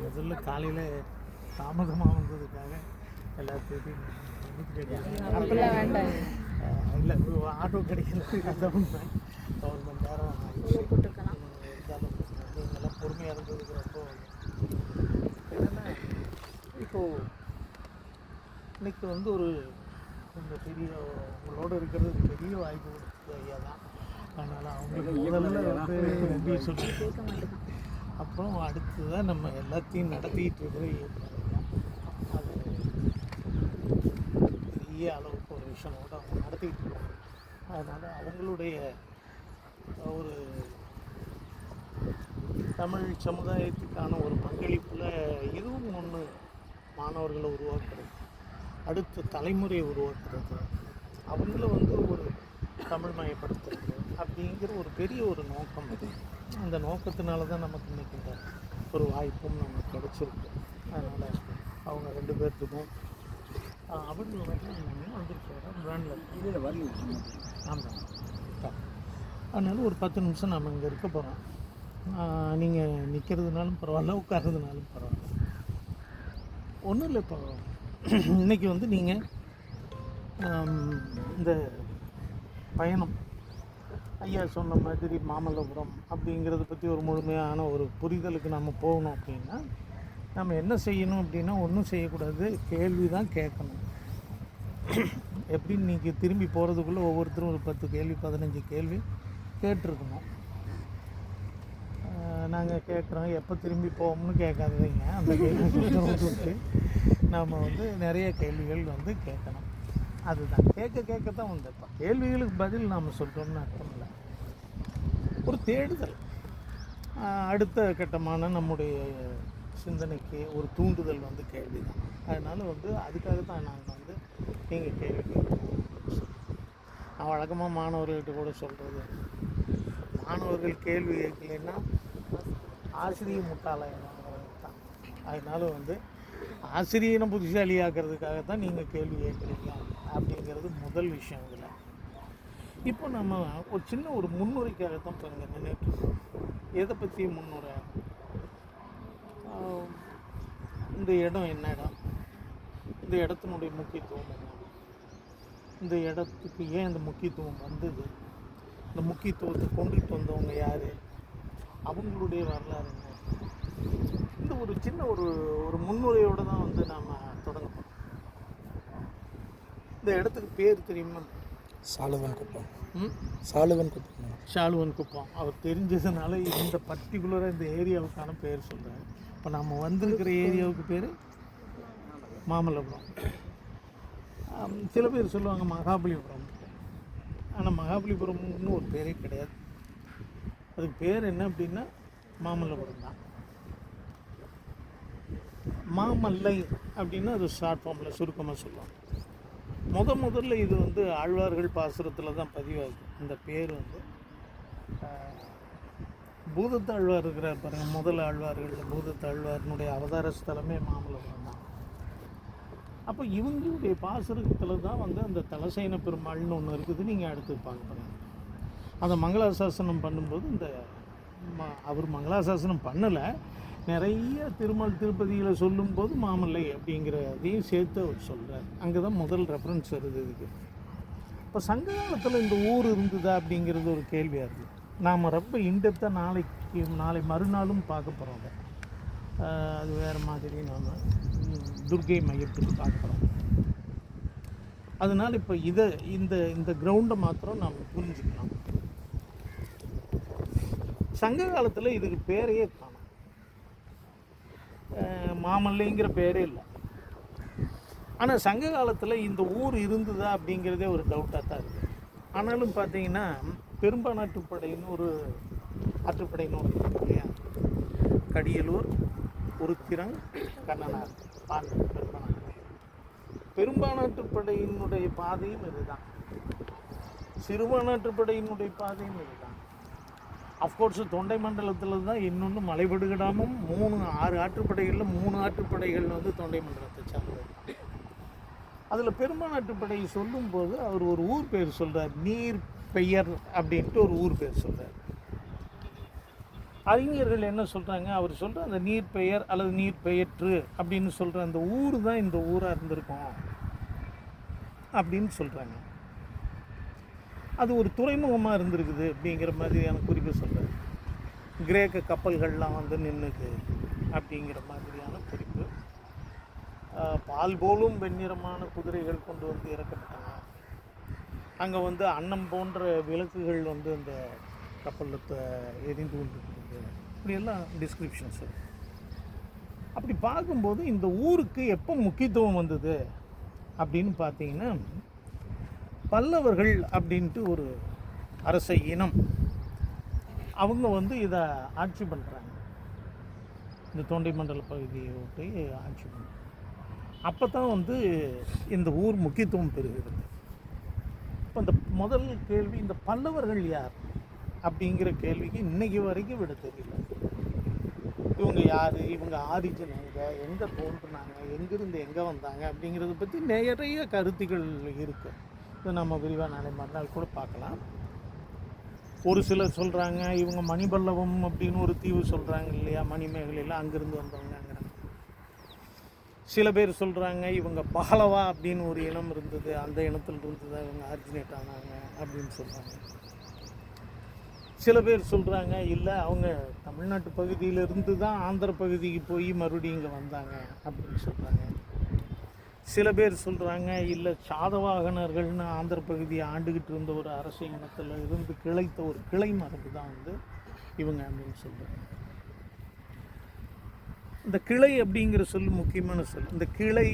முதல்ல காலையில் தாமதமாக வந்ததுக்காக வேண்டாம். இல்லை ஆட்டோ கிடைக்கல அதான் உண்மை. ஒரு மணி நேரம் நீங்கள்லாம் பொறுமையாக இருந்ததுக்கு ரொம்ப என்னென்னா இப்போது இன்னைக்கு வந்து ஒரு இந்த பெரிய உங்களோட இருக்கிறது பெரிய வாய்ப்பு ஐயா தான். அதனால் அவங்களுக்கு முதல்ல வந்து நன்றி சொல்லி அப்புறம் அடுத்து தான் நம்ம எல்லாத்தையும் நடத்திக்கிட்டு இருக்கிற அது பெரிய அளவுக்கு ஒரு விஷயமோடு அவங்க நடத்திக்கிட்டு இருக்காங்க. அதனால் அவங்களுடைய ஒரு தமிழ் சமுதாயத்துக்கான ஒரு பங்களிப்பில் இதுவும் ஒன்று மாணவர்களை உருவாக்குறது. அடுத்த தலைமுறையை உருவாக்குறது. அவங்கள வந்து ஒரு தமிழ் மயப்படுத்துறது அப்படிங்கிற ஒரு பெரிய ஒரு நோக்கம் இது அந்த நோக்கத்தினால தான் நமக்கு இன்றைக்கி இந்த ஒரு வாய்ப்பும் நமக்கு கிடச்சிருக்கு. அதனால் அவங்க ரெண்டு பேர்த்துக்கும் ஆஹ், அவங்க வந்து வந்துருக்காரு. பிராண்டில் இதில் வரல ஆமாம் அதனால ஒரு பத்து நிமிஷம் நம்ம இங்கே இருக்க போகிறோம் நீங்கள் நிற்கிறதுனாலும் பரவாயில்ல உட்கார்றதுனாலும் பரவாயில்ல. ஒன்றும் இல்லை இப்போ. இன்றைக்கி வந்து நீங்கள் இந்த பயணம் ஐயா சொன்ன மாதிரி மாமல்லபுரம் அப்படிங்கிறத பற்றி ஒரு முழுமையான ஒரு புரிதலுக்கு நம்ம போகணும் அப்படின்னா நம்ம என்ன செய்யணும் அப்படின்னா ஒன்றும் செய்யக்கூடாது. கேள்வி தான் கேட்கணும். எப்படி நீங்கள் திரும்பி போகிறதுக்குள்ளே ஒவ்வொருத்தரும் ஒரு பத்து கேள்வி பதினஞ்சு கேள்வி கேட்டிருக்கணும். நாங்கள் கேட்குறோம். எப்போ திரும்பி போவோம்னு கேட்காதீங்க. அந்த கேள்வி நாம் வந்து நிறைய கேள்விகள் வந்து கேட்கணும். அதுதான். கேட்க கேட்க தான் வந்து இப்போ. கேள்விகளுக்கு பதில் நாம் சொல்கிறோம்னு அர்த்தம் இல்லை. ஒரு தேடுதல். அடுத்த கட்டமான நம்முடைய சிந்தனைக்கு ஒரு தூண்டுதல் வந்து கேள்வி தான் அதனால் வந்து அதுக்காக தான் நாங்கள் வந்து நீங்கள் கேள்வி கேட்குறோம் நான் வழக்கமாக மாணவர்கள்ட்ட கூட சொல்கிறது மாணவர்கள் கேள்வி கேட்கலன்னா ஆசிரியர் முட்டாளாயிடுவாங்கிறது தான் அதனால வந்து ஆசிரியனை புத்திசாலியாக்குறதுக்காக தான் நீங்கள் கேள்வி கேட்குறீங்க. அப்படிங்கிறது முதல் விஷயம் இதில். இப்போ நம்ம ஒரு சின்ன ஒரு முன்னுரைக்காக தான் பாருங்க நின்றுட்டுருக்கோம் எதை பற்றி முன்னுரை? இந்த இடம் என்ன இடம்? இந்த இடத்தினுடைய முக்கியத்துவம் என்ன? இந்த இடத்துக்கு ஏன் இந்த முக்கியத்துவம் வந்தது? இந்த முக்கியத்துவத்தை கொண்டுட்டு வந்தவங்க யார்? அவங்களுடைய வரலாறு என்ன? இந்த ஒரு சின்ன ஒரு ஒரு முன்னுரையோடு தான் வந்து நாம் தொடங்க. இந்த இடத்துக்கு பேர் தெரியுமா? சாலுவன் குப்பம். சாலுவன் குப்பம். ஷாலுவன் குப்பம். அவர் தெரிஞ்சதுனால இந்த பர்டிகுலராக இந்த ஏரியாவுக்கான பேர் சொல்கிறாரு இப்போ நம்ம வந்திருக்கிற ஏரியாவுக்கு பேர் மாமல்லபுரம். சில பேர் சொல்லுவாங்க மகாபலிபுரம். ஆனால் மகாபலிபுரம்னு ஒரு பேரே கிடையாது. அதுக்கு பேர் என்ன அப்படின்னா மாமல்லபுரம் தான். மாமல்லை அப்படின்னா அது ஷார்ட் ஃபார்மில் சுருக்கமாக சொல்லுவாங்க முத முதல்ல இது வந்து ஆழ்வார்கள் பாசுரத்தில் தான் பதிவாகுது. இந்த பேர் வந்து பூதத்தாழ்வார் இருக்கிறார் பாருங்க முதல் ஆழ்வார்கள் பூதத்தாழ்வாரினுடைய அவதார ஸ்தலமே மாமல்லபுரம் தான். அப்போ இவங்களுடைய பாசுரத்தில் தான் வந்து அந்த தலசைன பெருமாள்னு ஒன்று இருக்குது நீங்கள் அடுத்து பார்க்க போகிறீங்க அந்த மங்களாசாசனம் பண்ணும்போது இந்த ம- அவர் மங்களாசாசனம் பண்ணலை நிறைய திருமல் திருப்பதிகளை சொல்லும்போது மாமல்லை அப்படிங்கிறதையும் சேர்த்து அவர் சொல்கிறார் அங்கே தான் முதல் ரெஃபரன்ஸ் வருது இதுக்கு. இப்போ சங்க காலத்தில் இந்த ஊர் இருந்ததா அப்படிங்கிறது ஒரு கேள்வியாக இருக்குது நாம் ரொம்ப இன்டெப்த்தாக நாளைக்கு நாளை மறுநாளும் பார்க்க போகிறோம் அது. வேறு மாதிரி நாம் துர்கை மையத்துக்கு பார்க்க போகிறோம் அதனால் இப்போ இதை இந்த இந்த கிரவுண்டை மாத்திரம் நாம் புரிஞ்சுக்கலாம். சங்க காலத்தில் இதுக்கு பேரையே மாமல்லைங்கிற பேரே இல்லை. ஆனால் சங்க காலத்தில் இந்த ஊர் இருந்ததா அப்படிங்கிறதே ஒரு டவுட்டாக தான் இருக்குது ஆனாலும் பார்த்தீங்கன்னா பெரும்பானாட்டுப்படைன்னு ஒரு ஆற்றுப்படைன்னு ஒரு இல்லையா? கடியலூர் உருத்திரன் கண்ணனார் பாண்டன் பெரும்பான் பெரும்பானாட்டுப்படையினுடைய பாதையும் இதுதான். சிறுபானாட்டுப்படையினுடைய பாதையும் இதுதான். அஃப்கோர்ஸ் தொண்டை மண்டலத்தில் தான் இன்னொன்று மலைபடுகிடாமும் மூணு ஆறு ஆற்றுப்படைகளில் மூணு ஆற்றுப்படைகள் வந்து தொண்டை மண்டலத்தை சார்ந்தது. அதில் பெருமாநாட்டுப்படை சொல்லும்போது அவர் ஒரு ஊர் பேர் சொல்கிறார் நீர் பெயர் அப்படின்ட்டு ஒரு ஊர் பேர் சொல்கிறார் அறிஞர்கள் என்ன சொல்கிறாங்க அவர் சொல்கிற அந்த நீர் பெயர் அல்லது நீர் பெயற்று அப்படின்னு சொல்கிற அந்த ஊர் தான் இந்த ஊராக இருந்திருக்கும் அப்படின்னு சொல்கிறாங்க அது ஒரு துறைமுகமாக இருந்திருக்குது அப்படிங்கிற மாதிரியான குறிப்பு சொல்கிறார் கிரேக்க கப்பல்கள்லாம் வந்து நின்றுக்கு அப்படிங்கிற மாதிரியான குறிப்பு. பால் போலும் வெண்ணிறமான குதிரைகள் கொண்டு வந்து இறக்கப்பட்டாங்க அங்கே வந்து அன்னம் போன்ற விளக்குகள் வந்து அந்த கப்பலில் எரிந்து கொண்டிருக்கிறது இப்படியெல்லாம் டிஸ்கிரிப்ஷன்ஸ் அப்படி பார்க்கும்போது இந்த ஊருக்கு எப்போ முக்கியத்துவம் வந்தது அப்படின்னு பார்த்தீங்கன்னா பல்லவர்கள் அப்படின்ட்டு ஒரு அரச இனம். அவங்க வந்து இதை ஆட்சி பண்ணுறாங்க இந்த தொண்டை மண்டல பகுதியை விட்டு ஆட்சி பண்ணுறாங்க அப்போ தான் வந்து இந்த ஊர் முக்கியத்துவம் பெறுகிறது. இப்போ இந்த முதல் கேள்வி இந்த பல்லவர்கள் யார்? அப்படிங்கிற கேள்விக்கு இன்னைக்கு வரைக்கும் விட தெரியல. இவங்க யார்? இவங்க ஆரிஜின் எங்கே எங்கே தோன்றுனாங்க? எங்கேருந்து எங்கே வந்தாங்க? அப்படிங்கிறத பற்றி நிறைய கருத்துக்கள் இருக்குது இது நம்ம விரிவாக நாளை மறுநாள் கூட பார்க்கலாம். ஒரு சிலர் சொல்கிறாங்க இவங்க மணிபல்லவம் அப்படின்னு ஒரு தீவு சொல்கிறாங்க இல்லையா? மணிமேகலையில் அங்கேருந்து வந்தவங்கங்கிறாங்க சில பேர் சொல்கிறாங்க இவங்க பஹலவா அப்படின்னு ஒரு இனம் இருந்தது. அந்த இனத்தில் இருந்து தான் இவங்க ஆரிஜினேட் ஆனாங்க அப்படின்னு சொல்கிறாங்க சில பேர் சொல்கிறாங்க இல்லை அவங்க தமிழ்நாட்டு பகுதியிலிருந்து தான் ஆந்திர பகுதிக்கு போய் மறுபடியும் இங்கே வந்தாங்க அப்படின்னு சொல்கிறாங்க சில பேர் சொல்கிறாங்க இல்லை சாதவாகனர்கள்னு ஆந்திர பகுதியை ஆண்டுகிட்டு இருந்த ஒரு அரசு இனத்தில் இருந்து கிளைத்த ஒரு கிளை மரபு தான் வந்து இவங்க அப்படின்னு சொல்கிறாங்க இந்த கிளை அப்படிங்கிற சொல் முக்கியமான சொல். இந்த கிளை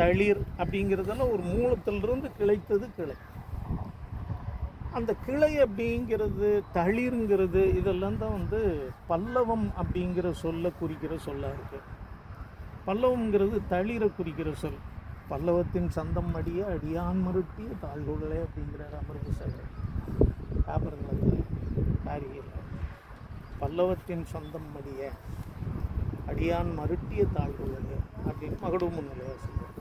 தளிர் அப்படிங்கிறதெல்லாம் ஒரு மூலத்திலிருந்து கிளைத்தது கிளை. அந்த கிளை அப்படிங்கிறது தளிருங்கிறது இதெல்லாம் தான் வந்து பல்லவம் அப்படிங்கிற சொல்ல குறிக்கிற சொல்லாக இருக்குது பல்லவம்ங்கிறது தளிரை குறிக்கிற சொல். பல்லவத்தின் சந்தம் அடிய அடியான் மருட்டிய தாழ்வுகளே அப்படிங்கிறார் அமிர்த சேகர் காரியில் பல்லவத்தின் சொந்தம் அடிய அடியான் மருட்டிய தாழ்வுகளே அப்படின்னு மகடும் முன்னிலையாக சொல்கிறார்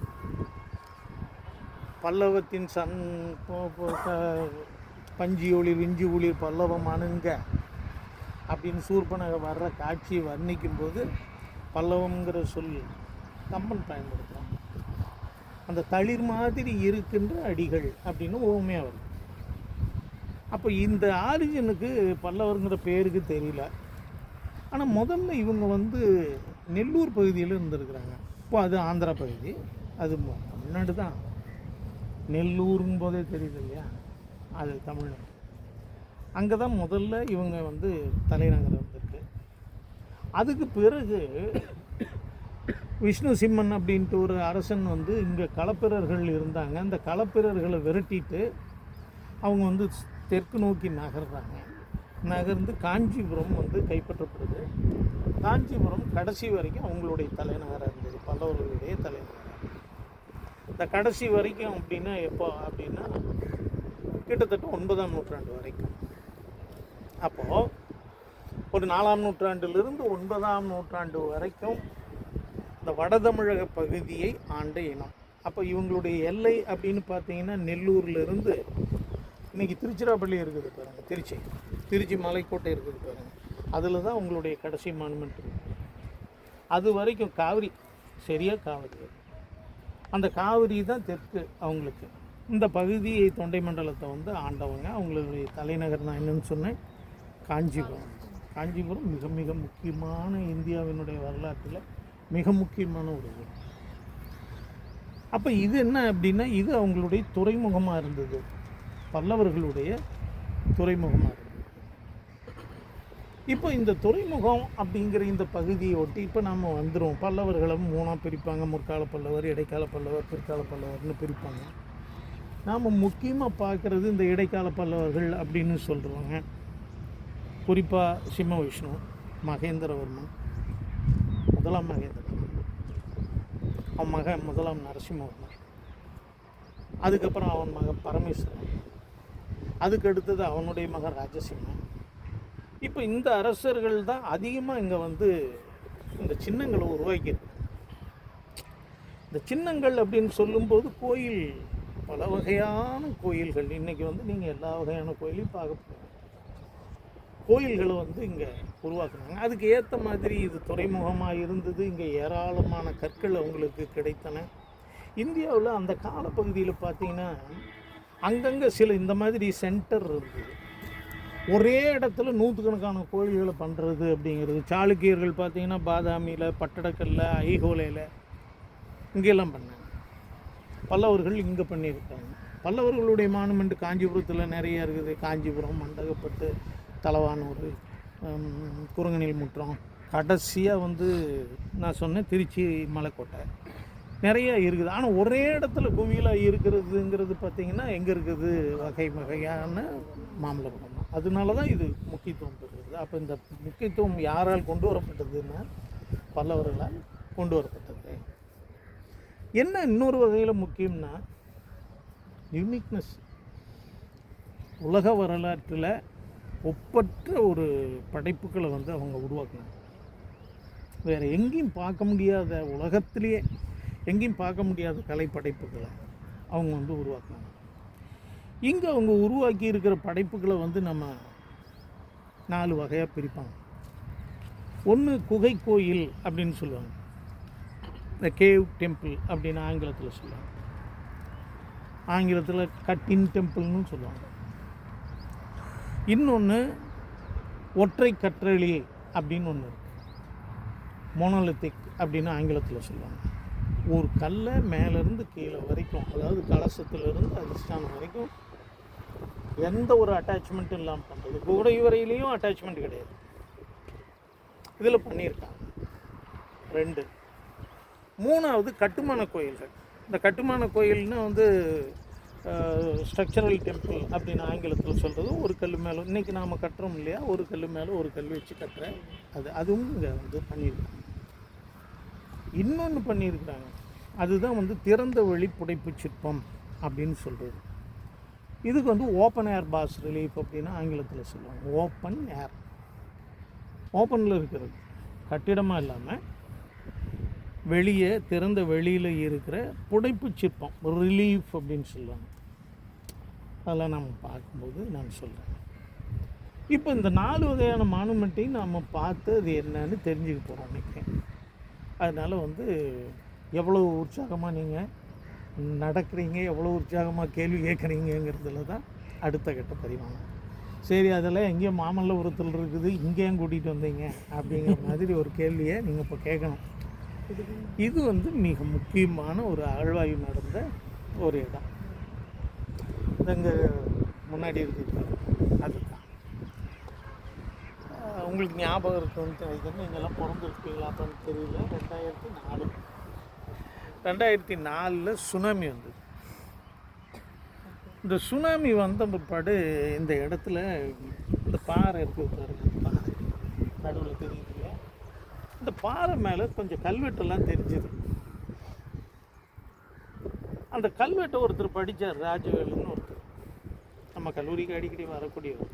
பல்லவத்தின் சன் பஞ்சி ஒளிர் விஞ்சி ஒளிர் பல்லவம் அணுங்க அப்படின்னு சூர்பனக வர்ற காட்சியை வர்ணிக்கும்போது பல்லவங்கிற சொல் கம்பன் பயன்படுத்துகிறார் அந்த தளிர் மாதிரி இருக்கின்ற அடிகள் அப்படின்னு ஓமையாக வரும் அப்போ இந்த ஆரிஜனுக்கு பல்லவருங்கிற பேருக்கு தெரியல. ஆனால் முதல்ல இவங்க வந்து நெல்லூர் பகுதியில் இருந்திருக்கிறாங்க. இப்போ அது ஆந்திரா பகுதி. அது ம- தமிழ்நாடு தான். நெல்லூருங்கும் போதே தெரியுது இல்லையா? அது தமிழ்நாடு. அங்கே தான் முதல்ல இவங்க வந்து தலைநகர் வந்திருக்கு. அதுக்கு பிறகு விஷ்ணு சிம்மன் அப்படின்ட்டு ஒரு அரசன் வந்து இங்கே களப்பிரர்கள் இருந்தாங்க. அந்த களப்பிரர்களை விரட்டிட்டு அவங்க வந்து தெற்கு நோக்கி நகர்றாங்க. நகர்ந்து காஞ்சிபுரம் வந்து கைப்பற்றப்படுது. காஞ்சிபுரம் கடைசி வரைக்கும் அவங்களுடைய தலைநகராக இருந்தது. பல்லவர்களுடைய தலைநகராக இந்த கடைசி வரைக்கும் அப்படின்னா எப்போ? அப்படின்னா கிட்டத்தட்ட ஒன்பதாம் நூற்றாண்டு வரைக்கும். அப்போது ஒரு நாலாம் நூற்றாண்டிலிருந்து ஒன்பதாம் நூற்றாண்டு வரைக்கும் இந்த வடதமிழக பகுதியை ஆண்ட இனம். அப்போ இவங்களுடைய எல்லை அப்படின்னு பார்த்தீங்கன்னா நெல்லூர்லேருந்து இன்னைக்கு திருச்சிராப்பள்ளி இருக்குது பாருங்கள் திருச்சி. திருச்சி மலைக்கோட்டை இருக்குது பாருங்கள் அதில் தான் உங்களுடைய கடைசி மானுமெண்ட் இருக்குது அது வரைக்கும் காவிரி சரியாக காவிரி. அந்த காவிரி தான் தெற்கு அவங்களுக்கு. இந்த பகுதியை தொண்டை மண்டலத்தை வந்து ஆண்டவங்க அவங்களுடைய தலைநகர் நான் என்னன்னு சொன்னேன் காஞ்சிபுரம். காஞ்சிபுரம் மிக மிக முக்கியமான இந்தியாவினுடைய வரலாற்றில் மிக முக்கியமான ஒரு ஊர் அப்போ இது என்ன அப்படின்னா இது அவங்களுடைய துறைமுகமாக இருந்தது. பல்லவர்களுடைய துறைமுகமாக இருந்தது. இப்போ இந்த துறைமுகம் அப்படிங்கிற இந்த பகுதியை ஒட்டி இப்போ நம்ம வந்துடும் பல்லவர்களை மூணாக பிரிப்பாங்க. முற்கால பல்லவர் இடைக்கால பல்லவர் பிற்கால பல்லவர்னு பிரிப்பாங்க. நாம் முக்கியமாக பார்க்குறது இந்த இடைக்கால பல்லவர்கள் அப்படின்னு சொல்கிறாங்க குறிப்பாக சிம்ம விஷ்ணு மகேந்திரவர்மன் முதலாம் மகேந்திரன். அவன் மகன் முதலாம் நரசிம்மவர்மன். அதுக்கப்புறம் அவன் மகன் பரமேஸ்வரன். அதுக்கு அடுத்தது அவனுடைய மகன் ராஜசிம்மன். இப்போ இந்த அரசர்கள் தான் அதிகமாக இங்கே வந்து இந்த சின்னங்களை உருவாக்கியிருக்கு. இந்த சின்னங்கள் அப்படின்னு சொல்லும்போது கோயில் பல வகையான கோயில்கள். இன்றைக்கி வந்து நீங்கள் எல்லா வகையான கோயிலையும் பார்க்க போகிறீங்க கோயில்களை வந்து இங்கே உருவாக்குனாங்க. அதுக்கு ஏற்ற மாதிரி இது துறைமுகமாக இருந்தது. இங்கே ஏராளமான கற்கள் அவங்களுக்கு கிடைத்தன. இந்தியாவில் அந்த காலப்பகுதியில் பார்த்தீங்கன்னா அங்கங்கே சில இந்த மாதிரி சென்டர் இருந்தது. ஒரே இடத்துல நூற்றுக்கணக்கான கோயில்களை பண்ணுறது அப்படிங்கிறது. சாளுக்கியர்கள் பார்த்தீங்கன்னா பாதாமியில் பட்டடக்கல்ல ஐஹோலையில் இங்கெல்லாம் பண்ணாங்க. பல்லவர்கள் இங்கே பண்ணியிருக்காங்க. பல்லவர்களுடைய மானுமெண்ட் காஞ்சிபுரத்தில் நிறைய இருக்குது. காஞ்சிபுரம் மண்டகப்பட்டு தலவானூர் ஹம், குரங்கணில் முற்றம். கடைசியாக வந்து நான் சொன்னேன் திருச்சி மலைக்கோட்டை. நிறைய இருக்குது. ஆனால் ஒரே இடத்துல குவியலாக இருக்கிறதுங்கிறது பார்த்திங்கன்னா எங்கே இருக்குது? வகை வகையான மாமல்லபுரம் தான். அதனால தான் இது முக்கியத்துவம் பெறுகிறது அப்போ இந்த முக்கியத்துவம் யாரால் கொண்டு வரப்பட்டதுன்னா பல்லவர்களால் கொண்டு வரப்பட்டது. என்ன இன்னொரு வகையில் முக்கியம்னா யூனிக்னஸ் உலக வரலாற்றில் ஒப்பற்ற ஒரு படைப்புகளை வந்து அவங்க உருவாக்குனாங்க. வேறு எங்கேயும் பார்க்க முடியாத உலகத்திலேயே எங்கேயும் பார்க்க முடியாத கலை படைப்புகளை அவங்க வந்து உருவாக்குனாங்க. இங்கே அவங்க உருவாக்கி இருக்கிற படைப்புகளை வந்து நம்ம நாலு வகையாக பிரிப்பாங்க. ஒன்று குகை கோயில் அப்படின்னு சொல்லுவாங்க. இந்த கேவ் டெம்பிள் அப்படின்னு ஆங்கிலத்தில் சொல்லுவாங்க. ஆங்கிலத்தில் கட்டின் டெம்பிள்னு சொல்லுவாங்க. இன்னொன்று ஒற்றை கற்றளி அப்படின்னு ஒன்று இருக்குது மோனோலித்திக் அப்படின்னு ஆங்கிலத்தில் சொல்லுவாங்க. ஒரு கல்லை மேலேருந்து கீழே வரைக்கும் அதாவது கலசத்துலேருந்து அதிர்ஷ்டானம் வரைக்கும் எந்த ஒரு அட்டாச்மெண்ட்டும் இல்லாமல் பண்ணுறது கூடை வரையிலையும் அட்டாச்மெண்ட் கிடையாது. இதில் பண்ணியிருக்காங்க. ரெண்டு. மூணாவது கட்டுமான கோயில்கள். இந்த கட்டுமான கோயில்னால் வந்து ஸ்ட்ரக்சரல் டெம்பிள் அப்படின்னு ஆங்கிலத்தில் சொல்கிறது ஒரு கல் மேலே. இன்றைக்கி நாம் கட்டுறோம் இல்லையா? ஒரு கல் மேலே ஒரு கல் வச்சு கட்டுற அது அதுவும் இங்கே வந்து பண்ணியிருக்காங்க. இன்னொன்று பண்ணியிருக்கிறாங்க. அதுதான் வந்து திறந்த வழி புடைப்பு சிற்பம் அப்படின்னு சொல்கிறது இதுக்கு வந்து ஓப்பன் ஏர் பாஸ் ரிலீஃப் அப்படின்னு ஆங்கிலத்தில் சொல்லுவாங்க. ஓப்பன் ஏர் ஓப்பனில் இருக்கிறது. கட்டிடமாக இல்லாமல் வெளியே திறந்த வெளியில் இருக்கிற புடைப்பு சிற்பம் ரிலீஃப் அப்படின்னு சொல்லுவாங்க. அதெல்லாம் நம்ம பார்க்கும்போது நான் சொல்கிறேன் இப்போ இந்த நாலு வகையான மானுமெண்ட்டையும் நாம் பார்த்து அது என்னன்னு தெரிஞ்சுக்க போகிறோம் நினைக்கிறேன் அதனால் வந்து எவ்வளோ உற்சாகமாக நீங்கள் நடக்கிறீங்க எவ்வளோ உற்சாகமாக கேள்வி கேட்குறீங்கிறதுல தான் அடுத்த கட்ட பரிமாணம். சரி அதெல்லாம் எங்கேயும் மாமல்லபுரத்தில் இருக்குது இங்கேயும் கூட்டிகிட்டு வந்தீங்க அப்படிங்கிற மாதிரி ஒரு கேள்வியை நீங்கள் இப்போ கேட்கணும். இது வந்து மிக முக்கியமான ஒரு ஆழ்வாய்வு நடந்த ஒரு இடம். இங்கே முன்னாடி இருக்குது அதுதான். உங்களுக்கு ஞாபகம் இருக்குன்னு நினைக்கிறேன். நீங்கள்லாம் பிறந்திருப்பீங்களா அப்படின்னு தெரியல. ரெண்டாயிரத்தி நாலு. ரெண்டாயிரத்தி நாலில் சுனாமி வந்தது. இந்த சுனாமி வந்த பிற்பாடு இந்த இடத்துல இந்த பாறை இருக்குது பாருங்க. பாறை. நடுவில் தெரியுது. இந்த பாறை மேலே கொஞ்சம் கல்வெட்டெல்லாம் தெரிஞ்சுது. அந்த கல்வெட்டை ஒருத்தர் படித்தார் ராஜவேலுன்னு ஒருத்தர். நம்ம கல்லூரிக்கு அடிக்கடி வரக்கூடியவர்.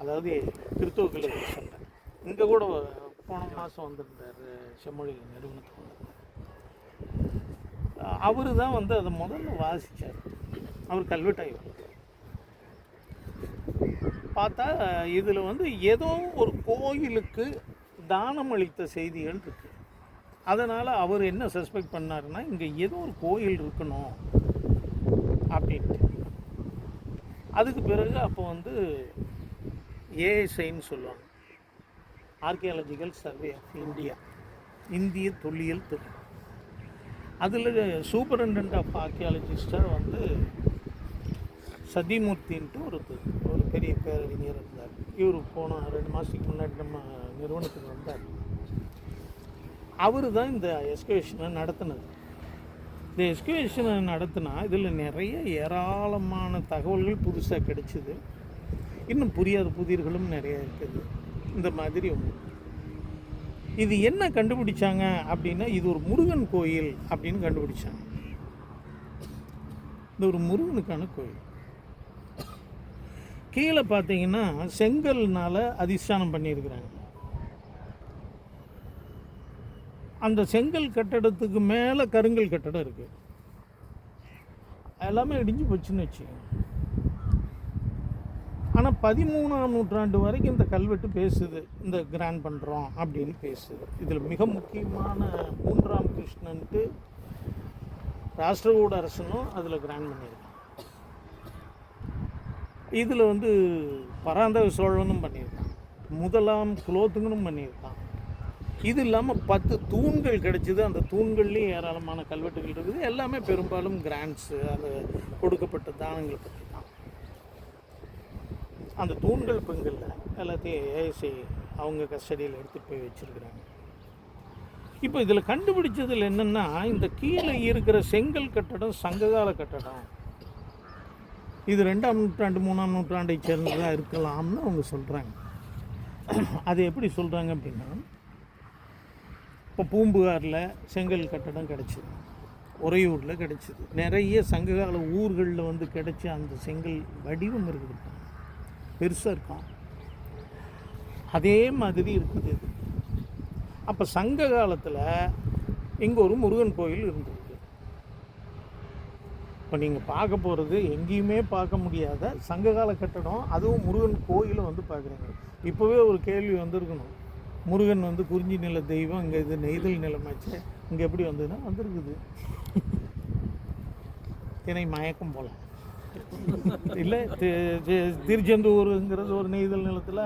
அதாவது கிறிஸ்துவ கல்லூரி சொன்னேன் இங்கே கூட போன மாதம் வந்திருந்தார் செம்மொழி நிறுவனத்துக்கு அவர் தான் வந்து அதை முதல்ல வாசித்தார் அவர் கல்வெட்டாய்வர் பார்த்தா இதில் வந்து ஏதோ ஒரு கோயிலுக்கு தானம் அளித்த செய்திகள் இருக்கு. அதனால் அவர் என்ன சஸ்பெக்ட் பண்ணாருன்னா இங்கே ஏதோ ஒரு கோயில் இருக்கணும் அப்படின்ட்டு. அதுக்கு பிறகு அப்போ வந்து ஏஎஸ்ஐன்னு சொல்லுவாங்க. ஆர்கியாலஜிக்கல் சர்வே ஆஃப் இந்தியா இந்திய தொல்லியல் துறை. அதில் சூப்பரண்டன்ட் ஆஃப் ஆர்கியாலஜிஸ்டாக வந்து சதிமூர்த்தின்ட்டு ஒரு ஒரு பெரிய பேரறிஞர் இருந்தார். இவர் போன ரெண்டு மாதத்துக்கு முன்னாடி நம்ம நிறுவனத்துக்கு வந்தார். அவர் தான் இந்த எஸ்கவேஷனை நடத்தினது. இந்த எஸ்கவேஷனை நடத்தினா இதில் நிறைய ஏராளமான தகவல்கள் புதுசாக கிடைச்சிது. இன்னும் புரியாத புதிர்களும் நிறைய இருக்குது. இந்த மாதிரி ஒன்று இது என்ன கண்டுபிடிச்சாங்க அப்படின்னா இது ஒரு முருகன் கோயில் அப்படின்னு கண்டுபிடிச்சாங்க. இது ஒரு முருகனுக்கான கோயில். கீழே பார்த்தீங்கன்னா செங்கல்னால அதிஷ்டானம் பண்ணியிருக்கிறாங்க. அந்த செங்கல் கட்டடத்துக்கு மேலே கருங்கல் கட்டடம் இருக்குது எல்லாமே இடிஞ்சு போச்சுன்னு வச்சுக்கோங்க. ஆனால் ஆனால் பதிமூணாம் நூற்றாண்டு வரைக்கும் இந்த கல்வெட்டு பேசுது. இந்த கிராண்ட் பண்ணுறோம் அப்படின்னு பேசுது. இதில் மிக முக்கியமான மூன்றாம் கிருஷ்ணன்ட்டு ராஷ்டிரகூட அரசனும் அதில் கிராண்ட் பண்ணியிருக்கான் இதில் வந்து பராந்தக சோழனும் பண்ணியிருக்கான் முதலாம் குலோத்துங்கனும் பண்ணியிருக்கான் இது இல்லாமல் பத்து தூண்கள் கிடைச்சிது. அந்த தூண்கள்லேயும் ஏராளமான கல்வெட்டுகள் இருக்குது. எல்லாமே பெரும்பாலும் கிராண்ட்ஸு அது கொடுக்கப்பட்ட தானங்கள் பற்றி தான். அந்த தூண்கள் பெண்களில் எல்லாத்தையும் ஏஎஸ்ஐ அவங்க கஸ்டடியில் எடுத்துகிட்டு போய் வச்சுருக்குறாங்க. இப்போ இதில் கண்டுபிடிச்சதில் என்னென்னா இந்த கீழே இருக்கிற செங்கல் கட்டடம் சங்ககால கட்டடம். இது ரெண்டாம் நூற்றாண்டு மூணாம் நூற்றாண்டை சேர்ந்ததாக இருக்கலாம்னு அவங்க சொல்கிறாங்க அது எப்படி சொல்கிறாங்க அப்படின்னா இப்போ பூம்புகாரில் செங்கல் கட்டடம் கிடச்சிது. உறையூரில் கிடச்சிது. நிறைய சங்ககால ஊர்களில் வந்து கிடைச்ச அந்த செங்கல் வடிவம் இருக்குது. பெருசாக இருக்கும். அதே மாதிரி இருக்குது இது. அப்போ சங்க காலத்தில் இங்கே ஒரு முருகன் கோயில் இருந்தது இப்போ நீங்கள் பார்க்க போகிறது எங்கேயுமே பார்க்க முடியாத சங்ககால கட்டடம் அதுவும் முருகன் கோயிலை வந்து பார்க்குறீங்க. இப்போவே ஒரு கேள்வி வந்திருக்கணும். முருகன் வந்து குறிஞ்சி நில தெய்வம் இங்கே இது நெய்தல் நிலமாச்சு இங்கே எப்படி வந்ததுன்னா வந்திருக்குது. தினை மயக்கம் போல. இல்லை திருச்செந்தூருங்கிறது ஒரு நெய்தல் நிலத்தில்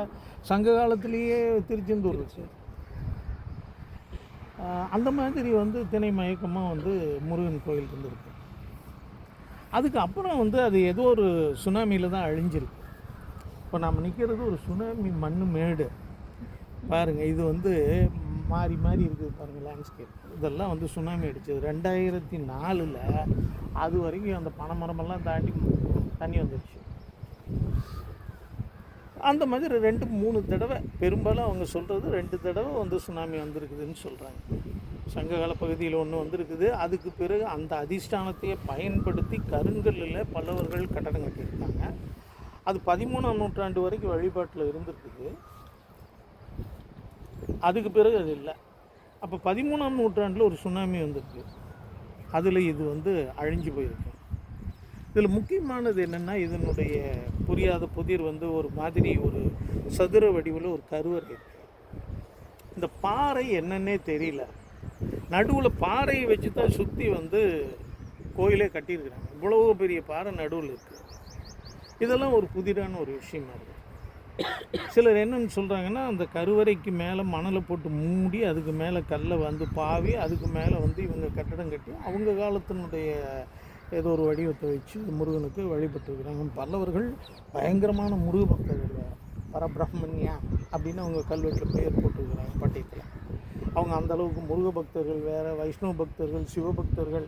சங்க காலத்திலேயே திருச்செந்தூர் இருக்கு. அந்த மாதிரி வந்து திணை மயக்கமாக வந்து முருகன் கோயில் இருந்திருக்கு அதுக்கு அப்புறம் வந்து அது ஏதோ ஒரு சுனாமியில் தான் அழிஞ்சிருக்கு. இப்போ நம்ம நிற்கிறது ஒரு சுனாமி மண் மேடு. பாருங்கள் இது வந்து மாறி மாறி இருக்குது பாருங்கள் லேண்ட்ஸ்கேப் இதெல்லாம் வந்து சுனாமி அடித்தது ரெண்டாயிரத்தி நாலில் அது வரைக்கும் அந்த பனைமரமெல்லாம் தாண்டி தண்ணி வந்துடுச்சு அந்த மாதிரி ரெண்டு மூணு தடவை பெரும்பாலும் அவங்க சொல்கிறது ரெண்டு தடவை வந்து சுனாமி வந்திருக்குதுன்னு சொல்கிறாங்க சங்ககால பகுதியில் ஒன்று வந்திருக்குது. அதுக்கு பிறகு அந்த அதிஷ்டானத்தையே பயன்படுத்தி கருங்கல்லில் பல்லவர்கள் கட்டடம் கட்டியிருக்காங்க. அது பதிமூணாம் நூற்றாண்டு வரைக்கும் வழிபாட்டில் இருந்திருக்குது. அதுக்கு பிறகு அது இல்லை. அப்போ பதிமூணாம் நூற்றாண்டில் ஒரு சுனாமி வந்திருக்கு. அதில் இது வந்து அழிஞ்சு போயிருக்கு. இதில் முக்கியமானது என்னென்னா இதனுடைய புரியாத புதிர் வந்து ஒரு மாதிரி ஒரு சதுர வடிவில் ஒரு கருவறை இருக்கு. இந்த பாறை என்னன்னே தெரியல. நடுவில் பாறையை வச்சு தான் சுற்றி வந்து கோயிலே கட்டியிருக்கிறாங்க. இவ்வளோ பெரிய பாறை நடுவில் இருக்குது இதெல்லாம் ஒரு புதிரான ஒரு விஷயமா இருக்குது சிலர் என்னன்னு சொல்கிறாங்கன்னா அந்த கருவறைக்கு மேலே மணலை போட்டு மூடி அதுக்கு மேலே கல்லை வந்து பாவி அதுக்கு மேலே வந்து இவங்க கட்டடம் கட்டி அவங்க காலத்தினுடைய ஏதோ ஒரு வடிவத்தை வச்சு முருகனுக்கு வழிபட்டுருக்குறாங்க. பல்லவர்கள் பயங்கரமான முருக பக்தர்கள் பரபிரம்மன்யா அப்படின்னு அவங்க கல்வெட்டில் பெயர் போட்டுருக்குறாங்க பட்டயத்தில். அவங்க அந்த அளவுக்கு முருக பக்தர்கள் வேறு வைஷ்ணவ பக்தர்கள் சிவபக்தர்கள்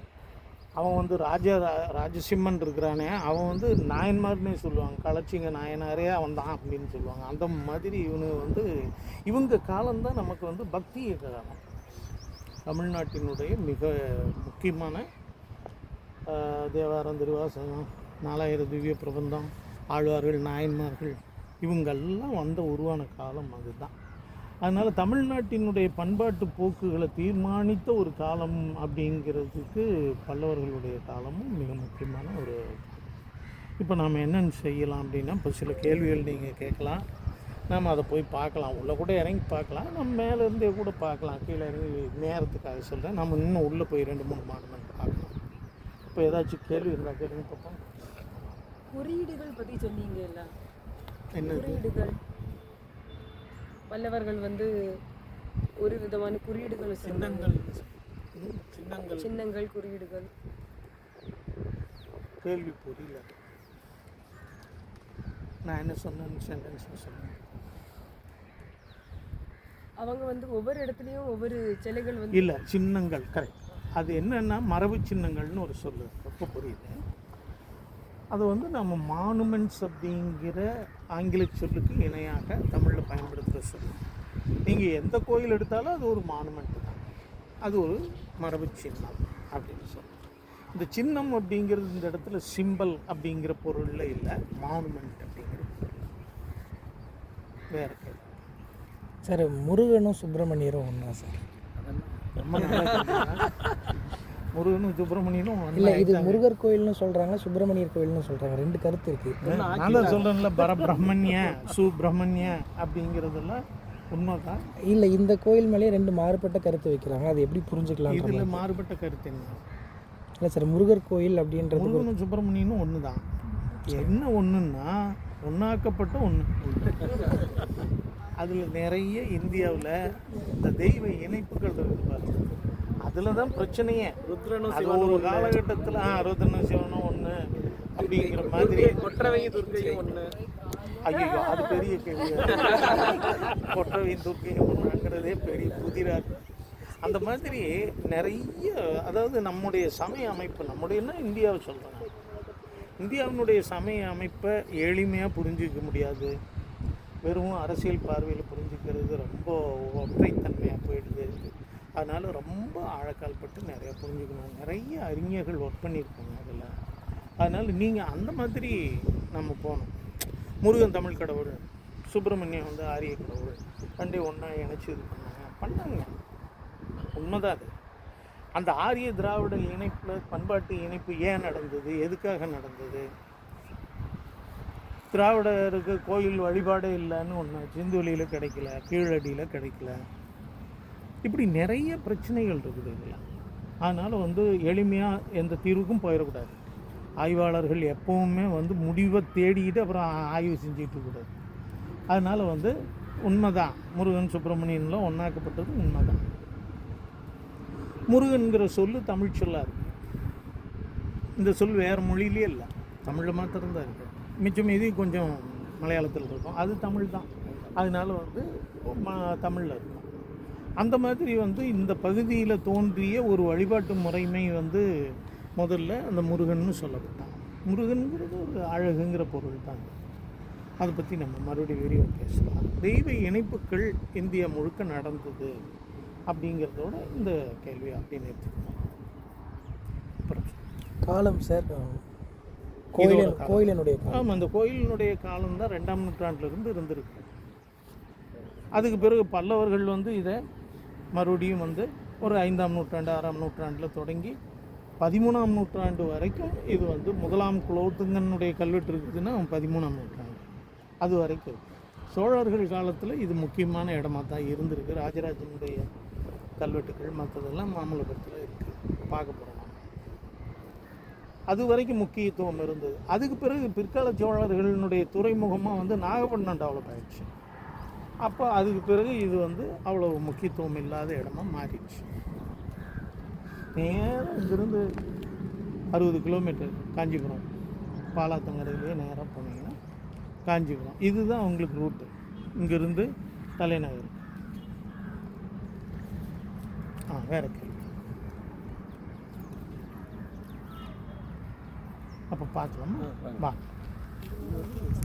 அவன் வந்து ராஜா ரா- ராஜசிம்மன் இருக்கிறானே அவன் வந்து நாயன்மார்னே சொல்லுவாங்க. கலச்சிங்க நாயனாரே அவன் தான் அப்படின்னு சொல்லுவாங்க. அந்த மாதிரி இவனு வந்து இவங்க காலம்தான் நமக்கு வந்து பக்தி காலம் தமிழ்நாட்டினுடைய மிக முக்கியமான தேவாரம் திருவாசகம் நாலாயிரம் திவ்ய பிரபந்தம் ஆழ்வார்கள் நாயன்மார்கள் இவங்கெல்லாம் வந்த உருவான காலம் அதுதான். அதனால் தமிழ்நாட்டினுடைய பண்பாட்டு போக்குகளை தீர்மானித்த ஒரு காலம் அப்படிங்கிறதுக்கு பல்லவர்களுடைய காலமும் மிக முக்கியமான ஒரு இப்போ நாம் என்னென்னு செய்யலாம் அப்படின்னா இப்போ சில கேள்விகள் நீங்கள் கேட்கலாம். நாம் அதை போய் பார்க்கலாம். உள்ளே கூட இறங்கி பார்க்கலாம். நம்ம மேலே இருந்தே கூட பார்க்கலாம். கீழே இறங்கி நேரத்துக்காக சொல்கிறேன் நம்ம இன்னும் உள்ளே போய் ரெண்டு மூணு மாடமெண்ட் பார்க்கலாம். இப்போ ஏதாச்சும் கேள்வி இருந்தால் கேளுங்க பார்ப்போம் குறியீடுகள் பத்தி சொன்னீங்கல்ல. என்னது? குறியீடுகள். பல்லவர்கள் வந்து ஒரு விதமான குறியீடுகள். சின்னங்கள் சின்னங்கள். சின்னங்கள் குறியீடுகள். கேள்வி புரியல. நான் என்ன சொன்னேன்னு சென்டென்ஸ் சொன்னேன். அவங்க வந்து ஒவ்வொரு இடத்துலயும் ஒவ்வொரு சிலைகள் வந்து இல்லை சின்னங்கள் கரெக்ட் அது என்னன்னா மரபு சின்னங்கள்னு ஒரு சொல்லு. ரொம்ப புரியுது. அது வந்து நம்ம மானுமெண்ட்ஸ் அப்படிங்கிற ஆங்கில சொல்லுக்கு இணையாக தமிழில் பயன்படுத்துகிற சொல்லு நீங்கள் எந்த கோயில் எடுத்தாலும் அது ஒரு மானுமெண்ட் தான். அது ஒரு மரபு சின்னம் அப்படின்னு சொல்லலாம். இந்த சின்னம் அப்படிங்கிறது இந்த இடத்துல சிம்பல் அப்படிங்கிற பொருளில் இல்லை மானுமெண்ட் அப்படிங்கிற பொருள். வேற கேள்வி. சார் முருகனும் சுப்பிரமணியரும் ஒன்றா சார்? ரொம்ப நல்லா. முருகனும் சுப்பிரமணியனும் ஒண்ணா இல்லை இது. முருகர் கோயில்னு சொல்கிறாங்க சுப்பிரமணியர் கோயில்னு சொல்கிறாங்க ரெண்டு கருத்து இருக்குது நான் தான் சொல்கிறேன்ல பரபிரம்மண்ய சுப்பிரமணிய அப்படிங்கிறதெல்லாம் உண்மைதான். இல்லை இந்த கோயில் மேலேயே ரெண்டு மாறுபட்ட கருத்து வைக்கிறாங்க. அது எப்படி புரிஞ்சுக்கலாம் இதில் மாறுபட்ட கருத்து என்ன? இல்லை சார் முருகர் கோயில் அப்படின்றது முருகனும் சுப்பிரமணியனும் ஒன்று தான் என்ன ஒன்றுன்னா ஒன்றாக்கப்பட்ட ஒன்று அதில் நிறைய இந்தியாவில் இந்த தெய்வ இணைப்புகள் இருக்கு. பாருங்க அதில் தான் பிரச்சனையே அது ஒரு காலகட்டத்தில் ஆ ருத்ரனும் சிவனும் ஒன்று அப்படிங்கிற மாதிரி. கொற்றவை துர்க்கையும் ஒண்ணு. ஐயோ அது பெரிய கேள்வி. கொட்டவையும் துர்க்கையும் ஒன்றுங்கிறதே பெரிய புதிராக இருக்கு. அந்த மாதிரி நிறைய அதாவது நம்முடைய சமய அமைப்பு நம்முடையன்னா இந்தியாவை சொல்கிறேன் இந்தியாவினுடைய சமய அமைப்பை எளிமையாக புரிஞ்சிக்க முடியாது. வெறும் அரசியல் பார்வையில் புரிஞ்சுக்கிறது ரொம்ப ஒற்றைத்தன்மையாக போயிடுது. அதனால் ரொம்ப ஆழக்கால்பட்டு நிறையா புரிஞ்சுக்கணும். நிறைய அறிஞர்கள் ஒர்க் பண்ணியிருக்காங்க அதில். அதனால் நீங்கள் அந்த மாதிரி நம்ம போகணும். முருகன் தமிழ் கடவுள் சுப்பிரமணியம் வந்து ஆரிய கடவுள் ரெண்டையும் ஒன்றா இணைச்சி இது பண்ணாங்க. பண்ணாங்க. உண்மைதான் அது. அந்த ஆரிய திராவிட இணைப்பில் பண்பாட்டு இணைப்பு ஏன் நடந்தது? எதுக்காக நடந்தது? திராவிடருக்கு கோயில் வழிபாடே இல்லைன்னு ஒன்று சிந்துவெளியில் கிடைக்கல கீழடியில் கிடைக்கல. இப்படி நிறைய பிரச்சனைகள் இருக்குது இதில். அதனால் வந்து எளிமையாக எந்த தீர்வுக்கும் போயிடக்கூடாது. ஆய்வாளர்கள் எப்போவுமே வந்து முடிவை தேடிக்கிட்டு அப்புறம் ஆ- ஆய்வு செஞ்சுட்டு கூடாது அதனால் வந்து உண்மைதான். முருகன் சுப்பிரமணியன்லாம் ஒன்றாக்கப்பட்டது உண்மைதான். முருகன்கிற சொல்லு தமிழ் சொல்லாது. இந்த சொல் வேறு மொழியிலே இல்லை. தமிழில் மாத்திரம்தான் இருக்குது மிச்சம் இது கொஞ்சம் மலையாளத்தில் இருக்கும். அது தமிழ் தான். அதனால வந்து ம- தமிழில் இருக்கும். அந்த மாதிரி வந்து இந்த பகுதியில் தோன்றிய ஒரு வழிபாட்டு முறைமை வந்து முதல்ல அந்த முருகன்னு சொல்லப்பட்டான். முருகன்கிறது ஒரு அழகுங்கிற பொருள் தான். அதை பற்றி நம்ம மறுபடியும் விரிவாக பேசலாம். தெய்வ இணைப்புகள் இந்தியா முழுக்க நடந்தது அப்படிங்கிறதோட இந்த கேள்வி அப்படின்னு எடுத்துக்கணும் அப்புறம் காலம் சார் இதோட கோயில் காலம். கோயிலினுடைய காலம். ஆமாம் அந்த கோயிலினுடைய காலம் தான் ரெண்டாம் நூற்றாண்டிலிருந்து இருந்திருக்கு. அதுக்கு பிறகு பல்லவர்கள் வந்து இதை மறுபடியும் வந்து ஒரு ஐந்தாம் நூற்றாண்டு ஆறாம் நூற்றாண்டில் தொடங்கி பதிமூணாம் நூற்றாண்டு வரைக்கும் இது வந்து முதலாம் குலோத்துங்கனுடைய கல்வெட்டு இருக்குதுன்னா பதிமூணாம் நூற்றாண்டு. அது வரைக்கும். சோழர்கள் காலத்தில் இது முக்கியமான இடமா தான் இருந்திருக்கு. ராஜராஜனுடைய கல்வெட்டுகள் மற்றதெல்லாம் மாமல்லபுரத்தில் இருக்குது பார்க்க போகிறோம் அது வரைக்கும் முக்கியத்துவம் இருந்தது. அதுக்கு பிறகு பிற்கால சோழர்களினுடைய துறைமுகமாக வந்து நாகப்பட்டினம் டெவலப் ஆயிடுச்சு. அப்போ அதுக்கு பிறகு இது வந்து அவ்வளவு முக்கியத்துவம் இல்லாத இடமா மாறிடுச்சு. நேரம் இங்கிருந்து அறுபது கிலோமீட்டர் காஞ்சிபுரம். பாலாத்தங்கரையிலே நேராக போனீங்கன்னா காஞ்சிபுரம். இதுதான் உங்களுக்கு ரூட்டு இங்கிருந்து தலைநகர். ஆ வேற கேள்வி அப்போ பார்க்கலாமா. வா.